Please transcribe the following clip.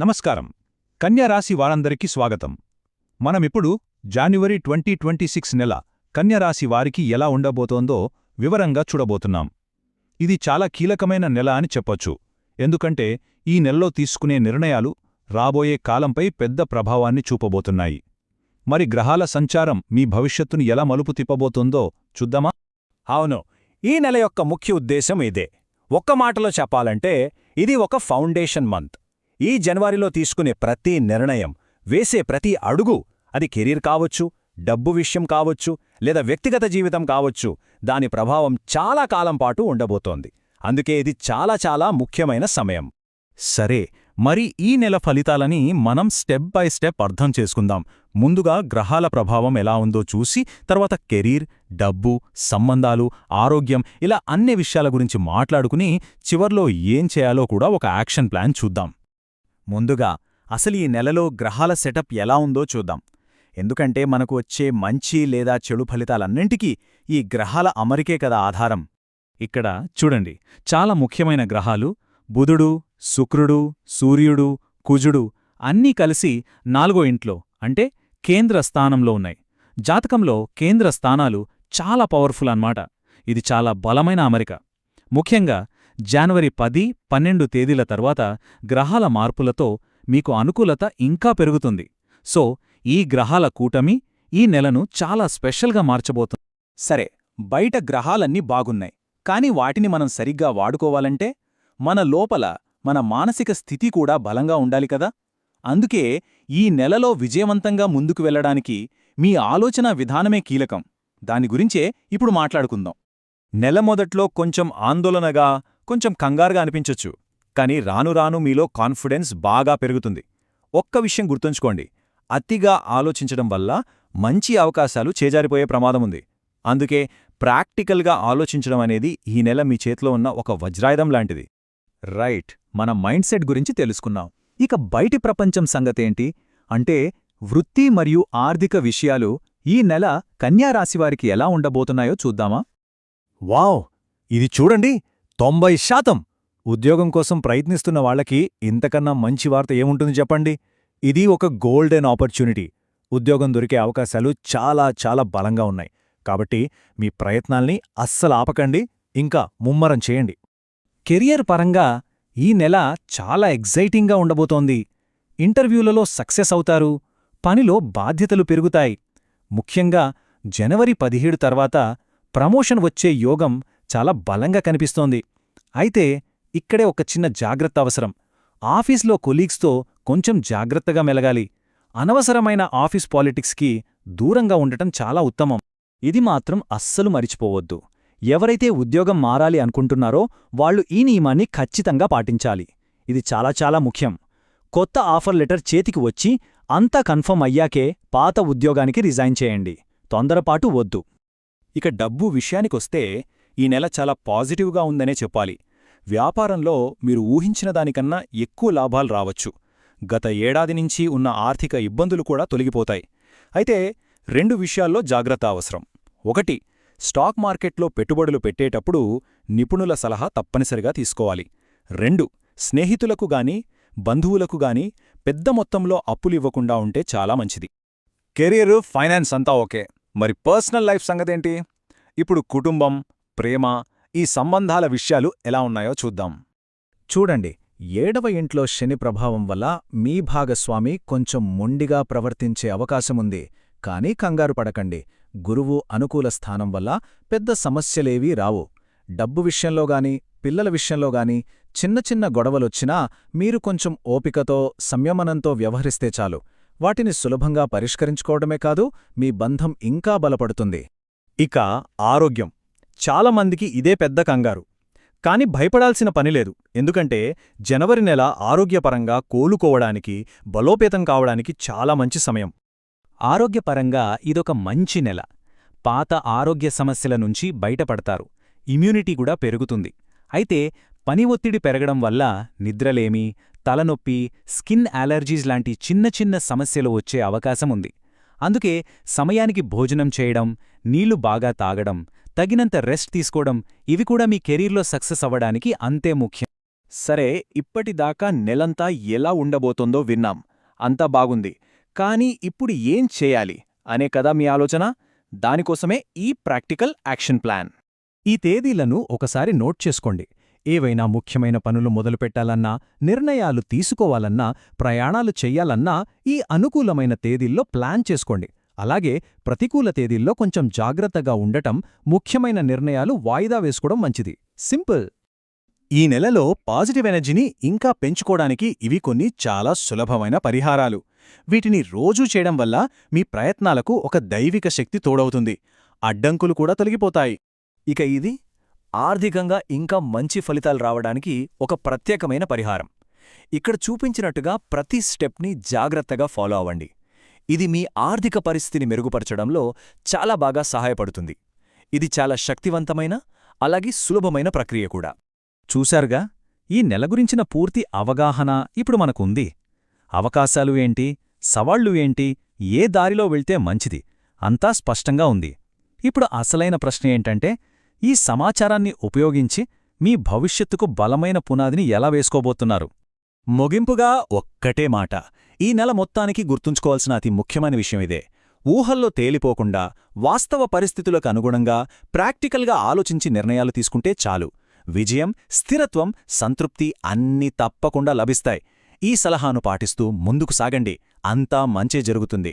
నమస్కారం. కన్యారాశి వారందరికీ స్వాగతం. మనమిప్పుడు జాన్యువరి ట్వంటీ ట్వంటీ సిక్స్ నెల కన్యరాశి వారికి ఎలా ఉండబోతోందో వివరంగా చూడబోతున్నాం. ఇది చాలా కీలకమైన నెల అని చెప్పొచ్చు. ఎందుకంటే ఈ నెలలో తీసుకునే నిర్ణయాలు రాబోయే కాలంపై పెద్ద ప్రభావాన్ని చూపబోతున్నాయి. మరి గ్రహాల సంచారం మీ భవిష్యత్తును ఎలా మలుపు తిప్పబోతుందో చూద్దామా? అవును. ఈ నెల యొక్క ముఖ్య ఉద్దేశం ఇదే. ఒక్క మాటలో చెప్పాలంటే ఇది ఒక ఫౌండేషన్ మంత్. ఈ జనవరిలో తీసుకునే ప్రతి నిర్ణయం వేసే ప్రతి అడుగు అది కెరీర్ కావచ్చు డబ్బు విషయం కావచ్చు లేదా వ్యక్తిగత జీవితం కావచ్చు దాని ప్రభావం చాలా కాలం పాటు ఉండబోతోంది. అందుకే ఇది చాలా చాలా ముఖ్యమైన సమయం. సరే మరి ఈ నెల ఫలితాలని మనం స్టెప్ బై స్టెప్ అర్థం చేసుకుందాం. ముందుగా గ్రహాల ప్రభావం ఎలా ఉందో చూసి తర్వాత కెరీర్ డబ్బు సంబంధాలు ఆరోగ్యం ఇలా అన్ని విషయాల గురించి మాట్లాడుకుని చివర్లో ఏం చేయాలో కూడా ఒక యాక్షన్ ప్లాన్ చూద్దాం. ముందుగా అసలు ఈ నెలలో గ్రహాల సెటప్ ఎలా ఉందో చూద్దాం. ఎందుకంటే మనకు వచ్చే మంచి లేదా చెడు ఫలితాలన్నింటికీ ఈ గ్రహాల అమరికే కదా ఆధారం. ఇక్కడ చూడండి చాలా ముఖ్యమైన గ్రహాలు బుధుడు శుక్రుడు సూర్యుడు కుజుడు అన్నీ కలిసి నాలుగో ఇంట్లో అంటే కేంద్ర స్థానంలో ఉన్నాయి. జాతకంలో కేంద్ర స్థానాలు చాలా పవర్ఫుల్ అన్నమాట. ఇది చాలా బలమైన అమరిక. ముఖ్యంగా జనవరి పది పన్నెండు తేదీల తర్వాత గ్రహాల మార్పులతో మీకు అనుకూలత ఇంకా పెరుగుతుంది. సో ఈ గ్రహాల కూటమి ఈ నెలను చాలా స్పెషల్గా మార్చబోతుంది సరే బయట గ్రహాలన్నీ బాగున్నాయి. కాని వాటిని మనం సరిగ్గా వాడుకోవాలంటే మన లోపల మన మానసిక స్థితి కూడా బలంగా ఉండాలి కదా. అందుకే ఈ నెలలో విజయవంతంగా ముందుకు వెళ్ళడానికి మీ ఆలోచన విధానమే కీలకం. దాని గురించే ఇప్పుడు మాట్లాడుకుందాం. నెల మొదట్లో కొంచెం ఆందోళనగా కొంచెం కంగారుగా అనిపించొచ్చు కానీ రాను రాను మీలో కాన్ఫిడెన్స్ బాగా పెరుగుతుంది. ఒక్క విషయం గుర్తుంచుకోండి అతిగా ఆలోచించడం వల్ల మంచి అవకాశాలు చేజారిపోయే ప్రమాదముంది అందుకే ప్రాక్టికల్గా ఆలోచించడం అనేది ఈ నెల మీ చేతిలో ఉన్న ఒక వజ్రాయుధం లాంటిది. రైట్ మన మైండ్ సెట్ గురించి తెలుసుకున్నాం ఇక బయటి ప్రపంచం సంగతేంటి? అంటే వృత్తి మరియు ఆర్థిక విషయాలు ఈ నెల కన్యారాశివారికి ఎలా ఉండబోతున్నాయో చూద్దామా? వావ్! ఇది చూడండి! తొంభై శాతం ఉద్యోగం కోసం ప్రయత్నిస్తున్న వాళ్ళకి ఇంతకన్నా మంచి వార్త ఏముంటుంది చెప్పండి? ఇది ఒక గోల్డెన్ ఆపర్చునిటీ. ఉద్యోగం దొరికే అవకాశాలు చాలా చాలా బలంగా ఉన్నాయి. కాబట్టి మీ ప్రయత్నాల్ని అస్సలు ఆపకండి ఇంకా ముమ్మరం చేయండి. కెరియర్ పరంగా ఈ నెల చాలా ఎగ్జైటింగ్గా ఉండబోతోంది. ఇంటర్వ్యూలలో సక్సెస్ అవుతారు పనిలో బాధ్యతలు పెరుగుతాయి. ముఖ్యంగా జనవరి పదిహేడు తర్వాత ప్రమోషన్ వచ్చే యోగం చాలా బలంగా కనిపిస్తోంది. అయితే ఇక్కడే ఒక చిన్న జాగ్రత్త అవసరం. ఆఫీస్లో కొలీగ్స్తో కొంచెం జాగ్రత్తగా మెలగాలి. అనవసరమైన ఆఫీస్ పాలిటిక్స్కి దూరంగా ఉండటం చాలా ఉత్తమం. ఇది మాత్రం అస్సలు మరిచిపోవద్దు. ఎవరైతే ఉద్యోగం మారాలి అనుకుంటున్నారో వాళ్ళు ఈ నియమాన్ని ఖచ్చితంగా పాటించాలి. ఇది చాలా చాలా ముఖ్యం. కొత్త ఆఫర్ లెటర్ చేతికి వచ్చి అంతా కన్ఫర్మ్ అయ్యాకే పాత ఉద్యోగానికి రిజైన్ చేయండి. తొందరపాటు వద్దు. ఇక డబ్బు విషయానికొస్తే ఈ నెల చాలా పాజిటివ్గా ఉందనే చెప్పాలి. వ్యాపారంలో మీరు ఊహించిన దానికన్నా ఎక్కువ లాభాలు రావచ్చు. గత ఏడాది నుంచి ఉన్న ఆర్థిక ఇబ్బందులు కూడా తొలగిపోతాయి. అయితే రెండు విషయాల్లో జాగ్రత్త అవసరం. ఒకటి స్టాక్ మార్కెట్లో పెట్టుబడులు పెట్టేటప్పుడు నిపుణుల సలహా తప్పనిసరిగా తీసుకోవాలి. రెండు స్నేహితులకు గాని బంధువులకు గాని పెద్ద మొత్తంలో అప్పులివ్వకుండా ఉంటే చాలా మంచిది. కెరీరు ఫైనాన్స్ అంతా ఓకే. మరి పర్సనల్ లైఫ్ సంగతేంటి? ఇప్పుడు కుటుంబం ప్రేమ ఈ సంబంధాల విషయాలు ఎలా ఉన్నాయో చూద్దాం. చూడండి ఏడవ ఇంట్లో శని ప్రభావం వల్ల మీ భాగస్వామి కొంచెం మొండిగా ప్రవర్తించే అవకాశముంది. కానీ కంగారు పడకండి. గురువు అనుకూల స్థానం వల్ల పెద్ద సమస్యలేవీ రావు. డబ్బు విషయంలోగాని పిల్లల విషయంలోగాని చిన్న చిన్న గొడవలొచ్చినా మీరు కొంచెం ఓపికతో సంయమనంతో వ్యవహరిస్తే చాలు. వాటిని సులభంగా పరిష్కరించుకోవడమే కాదు మీ బంధం ఇంకా బలపడుతుంది. ఇక ఆరోగ్యం. చాలామందికి ఇదే పెద్ద కంగారు. కాని భయపడాల్సిన పనిలేదు ఎందుకంటే జనవరి నెల ఆరోగ్యపరంగా కోలుకోవడానికి బలోపేతం కావడానికి చాలా మంచి సమయం. ఆరోగ్యపరంగా ఇదొక మంచి నెల. పాత ఆరోగ్య సమస్యల నుంచి బయటపడతారు. ఇమ్యూనిటీ కూడా పెరుగుతుంది. అయితే పని ఒత్తిడి పెరగడం వల్ల నిద్రలేమి తలనొప్పి స్కిన్ అలర్జీస్ లాంటి చిన్న చిన్న సమస్యలు వచ్చే అవకాశముంది. అందుకే సమయానికి భోజనం చేయడం నీళ్ళు బాగా తాగడం తగినంత రెస్ట్ తీసుకోవడం ఇవి కూడా మీ కెరీర్లో సక్సెస్ అవ్వడానికి అంతే ముఖ్యం. సరే ఇప్పటిదాకా నెలంతా ఎలా ఉండబోతోందో విన్నాం. అంతా బాగుంది. కానీ ఇప్పుడు ఏం చేయాలి? అనే కదా మీ ఆలోచన? దానికోసమే ఈ ప్రాక్టికల్ యాక్షన్ ప్లాన్. ఈ తేదీలను ఒకసారి నోట్ చేసుకోండి. ఏవైనా ముఖ్యమైన పనులు మొదలుపెట్టాలన్నా నిర్ణయాలు తీసుకోవాలన్నా ప్రయాణాలు చెయ్యాలన్నా ఈ అనుకూలమైన తేదీల్లో ప్లాన్ చేసుకోండి. అలాగే ప్రతికూల తేదీల్లో కొంచెం జాగ్రత్తగా ఉండటం ముఖ్యమైన నిర్ణయాలు వాయిదా వేసుకోవడం మంచిది. సింపుల్! ఈ నెలలో పాజిటివ్ ఎనర్జీని ఇంకా పెంచుకోవడానికి ఇవి కొన్ని చాలా సులభమైన పరిహారాలు. వీటిని రోజూ చేయడం వల్ల మీ ప్రయత్నాలకు ఒక దైవిక శక్తి తోడవుతుంది. అడ్డంకులు కూడా తొలగిపోతాయి. ఇక ఇది ఆర్థికంగా ఇంకా మంచి ఫలితాలు రావడానికి ఒక ప్రత్యేకమైన పరిహారం. ఇక్కడ చూపించినట్టుగా ప్రతి స్టెప్ని జాగ్రత్తగా ఫాలో అవ్వండి. ఇది మీ ఆర్థిక పరిస్థితిని మెరుగుపరచడంలో చాలా బాగా సహాయపడుతుంది. ఇది చాలా శక్తివంతమైన అలాగే సులభమైన ప్రక్రియ కూడా. చూశారుగా? ఈ నెల గురించిన పూర్తి అవగాహన ఇప్పుడు మనకుంది. అవకాశాలు ఏంటి? సవాళ్ళు ఏంటి? ఏ దారిలో వెళ్తే మంచిది? అంతా స్పష్టంగా ఉంది. ఇప్పుడు అసలైన ప్రశ్న ఏంటంటే ఈ సమాచారాన్ని ఉపయోగించి మీ భవిష్యత్తుకు బలమైన పునాదిని ఎలా వేసుకోబోతున్నారు? ముగింపుగా ఒక్కటే మాట. ఈ నెల మొత్తానికి గుర్తుంచుకోవాల్సిన అతి ముఖ్యమైన విషయం ఇదే. ఊహల్లో తేలిపోకుండా వాస్తవ పరిస్థితులకు అనుగుణంగా ప్రాక్టికల్గా ఆలోచించి నిర్ణయాలు తీసుకుంటే చాలు. విజయం స్థిరత్వం సంతృప్తి అన్నీ తప్పకుండా లభిస్తాయి. ఈ సలహాను పాటిస్తూ ముందుకు సాగండి. అంతా మంచే జరుగుతుంది.